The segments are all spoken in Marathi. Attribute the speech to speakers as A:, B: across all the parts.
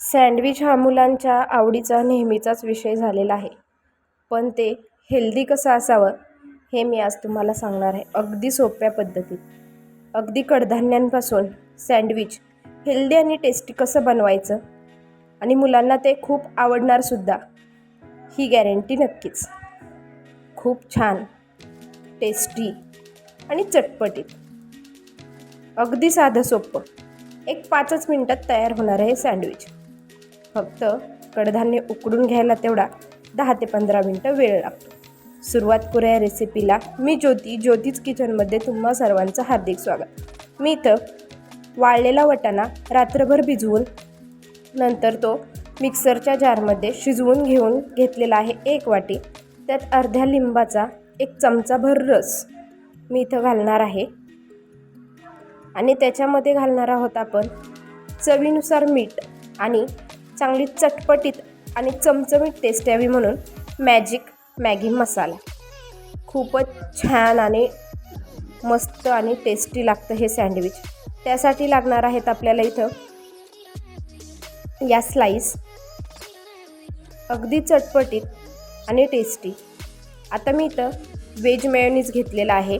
A: सँडविच हा मुलांच्या आवडीचा नेहमीचाच विषय झालेला आहे. पण ते हेल्दी कसं असावं हे मी आज तुम्हाला सांगणार आहे. अगदी सोप्या पद्धतीत. अगदी कडधान्यांपासून सँडविच हेल्दी आणि टेस्टी कसं बनवायचं? आणि मुलांना ते खूप आवडणारसुद्धा ही गॅरंटी नक्कीच. खूप छान. टेस्टी आणि चटपटीत. अगदी साधं सोपं. एक पाचच मिनटात तयार होणार आहे सँडविच. फक्त कडधान्य उकडून घ्यायला तेवढा दहा ते पंधरा मिनटं वेळ लागतो. सुरुवात करूया या रेसिपीला मी ज्योती ज्योतीच किचनमध्ये तुम्हा सर्वांचं हार्दिक स्वागत. मी इथं वाळलेला वटाणा रात्रभर भिजवून नंतर तो मिक्सरच्या जारमध्ये शिजवून घेऊन घेतलेला आहे एक वाटी. त्यात अर्ध्या लिंबाचा एक चमचाभर रस मी इथं घालणार आहे. आणि त्याच्यामध्ये घालणार आहोत आपण चवीनुसार मीठ आणि चांगली चटपटीत आणि चमचमीत टेस्ट यावी म्हणून मॅजिक मॅगी मसाला खूपच छान आणि मस्त आणि टेस्टी लागतं हे सँडविच त्यासाठी लागणार आहेत आपल्याला इथं या स्लाईस अगदी चटपटीत आणि टेस्टी आता मी इथं व्हेज मेयोनीज घेतलेलं आहे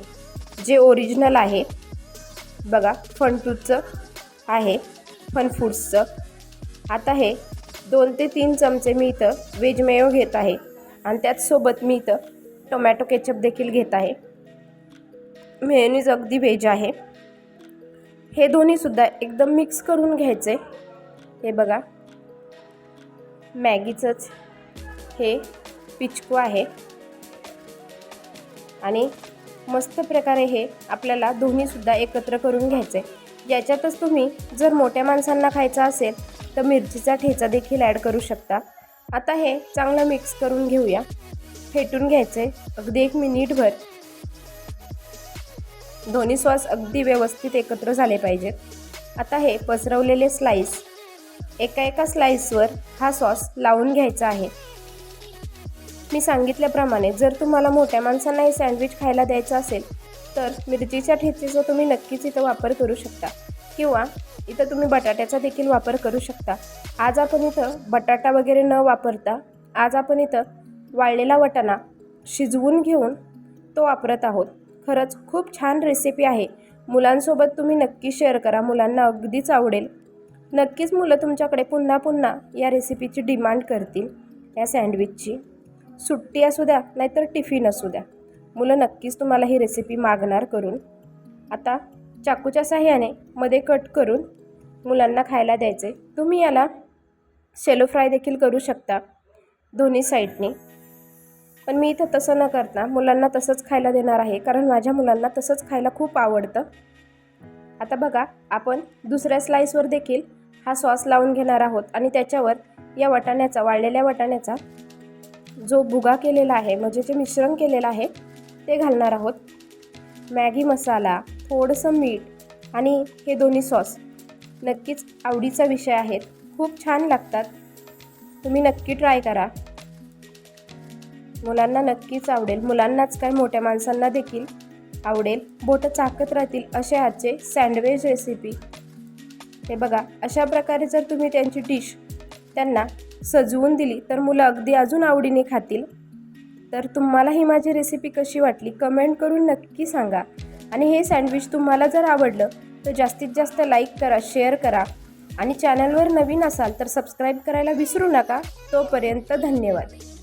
A: जे ओरिजिनल आहे. बघा फनटूथचं आहे फन फूड्सचं आता हे दोन ते तीन चमचे मी इथं व्हेज मेयो घेत आहे. आणि त्याचसोबत मी इथं टोमॅटो केचप देखील घेत आहे. मेयोनीज अगदी व्हेज आहे. हे दोन्हीसुद्धा एकदम मिक्स करून घ्यायचे. हे बघा. मॅगीचंच हे पिचकू आहे. आणि मस्त प्रकारे हे आपल्याला दोन्हीसुद्धा एकत्र करून घ्यायचे. याच्यातच तुम्ही जर मोठ्या माणसांना खायचं असेल तर मिरचीचा ठेचा देखील ॲड करू शकता. आता हे चांगलं मिक्स करून घेऊया. फेटून घ्यायचे. अगदी एक मिनिटभर. दोन्ही सॉस अगदी व्यवस्थित एकत्र झाले पाहिजेत. आता हे पसरवलेले स्लाईस एका एका स्लाईसवर हा सॉस लावून घ्यायचा आहे. मी सांगितल्याप्रमाणे जर तुम्हाला मोठ्या माणसांना हे सँडविच खायला द्यायचं असेल तर मिरचीच्या ठेचीचा तुम्ही नक्कीच इथं वापर करू शकता. किंवा इथं तुम्ही बटाट्याचा देखील वापर करू शकता. आज आपण इथं बटाटा वगैरे न वापरता आज आपण इथं वाळलेला वटाणा शिजवून घेऊन तो वापरत आहोत. खरंच खूप छान रेसिपी आहे. मुलांसोबत तुम्ही नक्की शेअर करा. मुलांना अगदीच आवडेल. नक्कीच मुलं तुमच्याकडे पुन्हा पुन्हा या रेसिपीची डिमांड करतील. या सँडविचची सुट्टी असू द्या नाहीतर टिफिन असू द्या. मुलं नक्कीच तुम्हाला ही रेसिपी मागणार करून. आता चाकूच्या साह्याने मध्ये कट करून मुलांना खायला द्यायचे तुम्ही याला शेलो फ्राय देखील करू शकता दोन्ही साईडने पण मी इथं तसं न करता मुलांना तसंच खायला देणार आहे कारण माझ्या मुलांना तसंच खायला खूप आवडतं. आता बघा आपण दुसऱ्या स्लाईसवर देखील हा सॉस लावून घेणार आहोत आणि त्याच्यावर या वाटाण्याचा वाळलेल्या वाटाण्याचा जो भुगा केलेला आहे म्हणजे जे मिश्रण केलेलं आहे ते घालणार आहोत. मॅगी मसाला थोडंसं मीठ आणि हे दोन्ही सॉस नक्कीच आवडीचा विषय आहेत. खूप छान लागतात. तुम्ही नक्की ट्राय करा. मुलांना नक्कीच आवडेल. मुलांनाच काय मोठ्या माणसांना देखील आवडेल. बोटं चाकत राहतील असे आजचे सँडविच रेसिपी. हे बघा अशा प्रकारे जर तुम्ही त्यांची डिश त्यांना सजवून दिली तर मुलं अगदी अजून आवडीने खातील. तर तुम्हाला ही माझी रेसिपी कशी वाटली कमेंट करून नक्की सांगा. आणि हे सँडविच तुम्हाला जर आवडलं तर जास्तीत जास्त लाईक करा शेअर करा. आणि चॅनलवर नवीन असाल तर सबस्क्राईब करायला विसरू नका. तोपर्यंत धन्यवाद.